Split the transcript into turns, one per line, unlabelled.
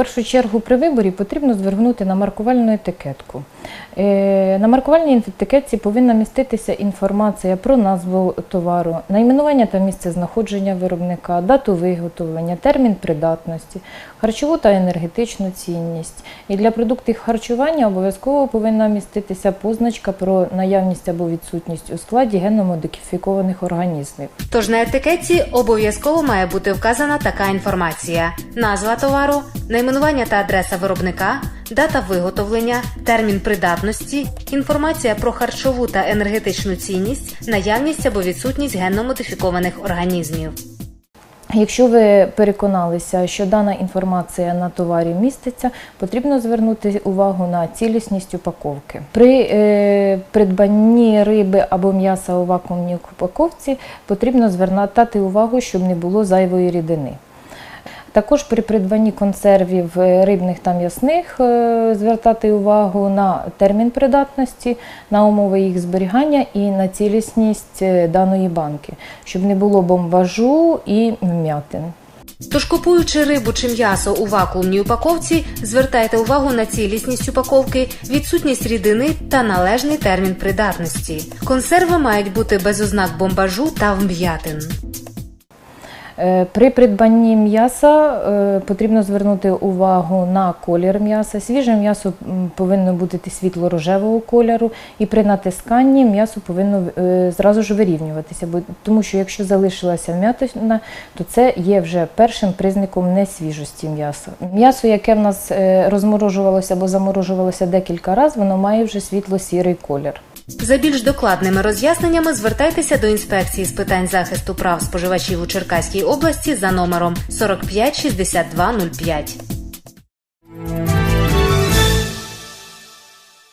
першу чергу при виборі потрібно звернути на маркувальну етикетку. Е, На маркувальній етикетці повинна міститися інформація про назву товару, найменування та місце знаходження виробника, дату виготовлення, термін придатності, харчову та енергетичну цінність. І для продуктів харчування обов'язково повинна міститися позначка про наявність або відсутність у складі генно-модифікованих організмів.
Тож на етикетці обов'язково має бути вказана така інформація: назва товару, найменування та адреса виробника, дата виготовлення, термін придатності, інформація про харчову та енергетичну цінність, наявність або відсутність генно-модифікованих організмів.
Якщо ви переконалися, що дана інформація на товарі міститься, потрібно звернути увагу на цілісність упаковки. При е, придбанні риби або м'яса у вакуумній упаковці потрібно звертати увагу, щоб не було зайвої рідини. Також при придбанні консервів е, рибних та м'ясних е, звертати увагу на термін придатності, на умови їх зберігання і на цілісність е, даної банки, щоб не було бомбажу і вм'ятин.
Тож, купуючи рибу чи м'ясо у вакуумній упаковці, звертайте увагу на цілісність упаковки, відсутність рідини та належний термін придатності. Консерви мають бути без ознак бомбажу та вм'ятин.
Е, При придбанні м'яса е, потрібно звернути увагу на колір м'яса. Свіже м'ясо повинно бути світло-рожевого кольору, і при натисканні м'ясо повинно е, зразу ж вирівнюватися, тому що якщо залишилася вм'ятина, то це є вже першим признаком несвіжості м'яса. М'ясо, яке в нас розморожувалося або заморожувалося декілька разів, воно має вже світло-сірий колір.
За більш докладними роз'ясненнями звертайтеся до інспекції з питань захисту прав споживачів у Черкаській області за номером 45 62 05.